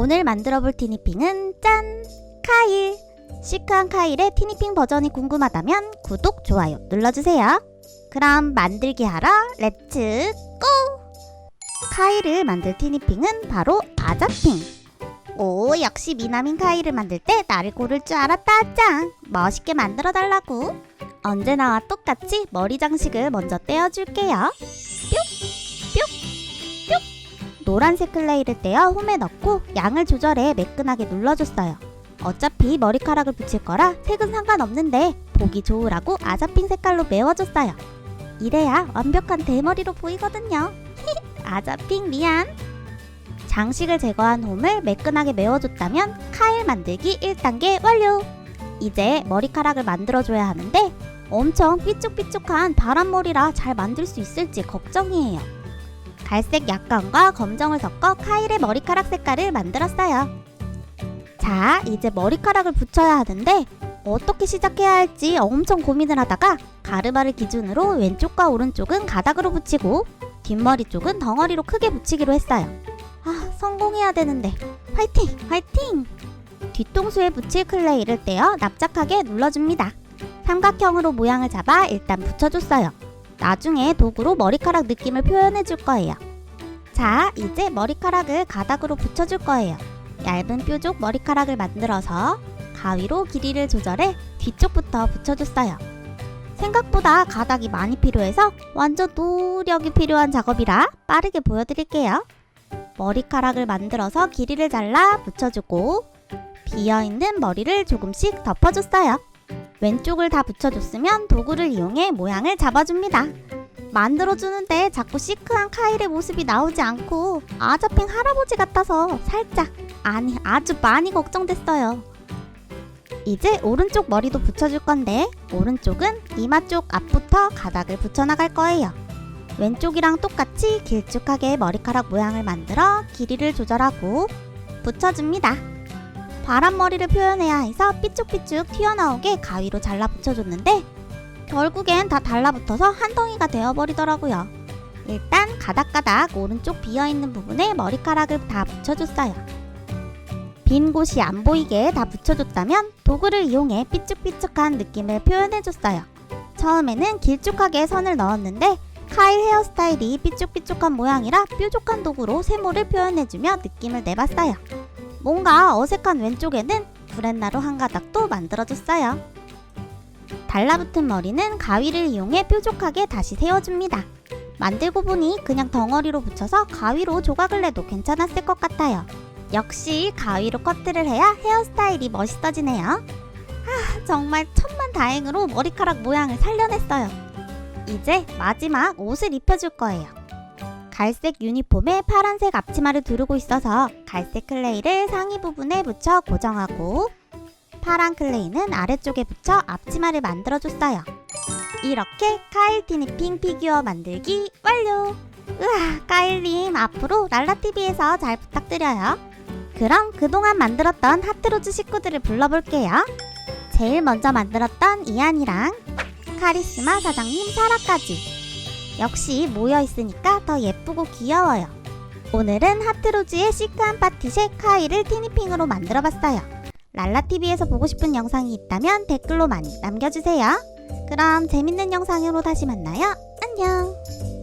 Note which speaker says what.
Speaker 1: 오늘 만들어 볼 티니핑은 짠! 카일! 시크한 카일의 티니핑 버전이 궁금하다면 구독, 좋아요 눌러주세요. 그럼 만들기 하러 렛츠 고! 카일을 만들 티니핑은 바로 아자핑. 오, 역시 미나민 카일을 만들 때 나를 고를 줄 알았다, 짱! 멋있게 만들어 달라고. 언제나와 똑같이 머리 장식을 먼저 떼어줄게요. 노란색 클레이를 떼어 홈에 넣고 양을 조절해 매끈하게 눌러줬어요. 어차피 머리카락을 붙일 거라 색은 상관없는데 보기 좋으라고 아자핑 색깔로 메워줬어요. 이래야 완벽한 대머리로 보이거든요. 아자핑 미안. 장식을 제거한 홈을 매끈하게 메워줬다면 카일 만들기 1단계 완료. 이제 머리카락을 만들어줘야 하는데 엄청 삐쭉삐쭉한 바람머리라 잘 만들 수 있을지 걱정이에요. 갈색 약간과 검정을 섞어 카일의 머리카락 색깔을 만들었어요. 자, 이제 머리카락을 붙여야 하는데 어떻게 시작해야 할지 엄청 고민을 하다가 가르마를 기준으로 왼쪽과 오른쪽은 가닥으로 붙이고 뒷머리 쪽은 덩어리로 크게 붙이기로 했어요. 아, 성공해야 되는데 화이팅! 화이팅! 뒤통수에 붙일 클레이를 떼어 납작하게 눌러줍니다. 삼각형으로 모양을 잡아 일단 붙여줬어요. 나중에 도구로 머리카락 느낌을 표현해 줄 거예요. 자, 이제 머리카락을 가닥으로 붙여줄 거예요. 얇은 뾰족 머리카락을 만들어서 가위로 길이를 조절해 뒤쪽부터 붙여줬어요. 생각보다 가닥이 많이 필요해서 완전 노력이 필요한 작업이라 빠르게 보여드릴게요. 머리카락을 만들어서 길이를 잘라 붙여주고 비어있는 머리를 조금씩 덮어줬어요. 왼쪽을 다 붙여줬으면 도구를 이용해 모양을 잡아줍니다. 만들어주는데 자꾸 시크한 카일의 모습이 나오지 않고 아자핑 할아버지 같아서 살짝 아니 아주 많이 걱정됐어요. 이제 오른쪽 머리도 붙여줄 건데 오른쪽은 이마 쪽 앞부터 가닥을 붙여나갈 거예요. 왼쪽이랑 똑같이 길쭉하게 머리카락 모양을 만들어 길이를 조절하고 붙여줍니다. 바람머리를 표현해야 해서 삐쭉삐쭉 튀어나오게 가위로 잘라 붙여줬는데 결국엔 다 달라붙어서 한 덩이가 되어버리더라고요. 일단 가닥가닥 오른쪽 비어있는 부분에 머리카락을 다 붙여줬어요. 빈 곳이 안 보이게 다 붙여줬다면 도구를 이용해 삐쭉삐쭉한 느낌을 표현해줬어요. 처음에는 길쭉하게 선을 넣었는데 카일 헤어스타일이 삐쭉삐쭉한 모양이라 뾰족한 도구로 세모를 표현해주며 느낌을 내봤어요. 뭔가 어색한 왼쪽에는 브렛나루 한 가닥도 만들어줬어요. 달라붙은 머리는 가위를 이용해 뾰족하게 다시 세워줍니다. 만들고 보니 그냥 덩어리로 붙여서 가위로 조각을 내도 괜찮았을 것 같아요. 역시 가위로 커트를 해야 헤어스타일이 멋있어지네요. 아, 정말 천만 다행으로 머리카락 모양을 살려냈어요. 이제 마지막 옷을 입혀줄 거예요. 갈색 유니폼에 파란색 앞치마를 두르고 있어서 갈색 클레이를 상의 부분에 붙여 고정하고 파란 클레이는 아래쪽에 붙여 앞치마를 만들어줬어요. 이렇게 카일 티니핑 피규어 만들기 완료! 우와, 카일님 앞으로 랄라TV에서 잘 부탁드려요. 그럼 그동안 만들었던 하트로즈 식구들을 불러볼게요. 제일 먼저 만들었던 이안이랑 카리스마 사장님 사라까지. 역시 모여있으니까 더 예쁘고 귀여워요. 오늘은 하트로즈의 시크한 파티쉐 카이를 티니핑으로 만들어봤어요. 랄라TV에서 보고 싶은 영상이 있다면 댓글로 많이 남겨주세요. 그럼 재밌는 영상으로 다시 만나요. 안녕!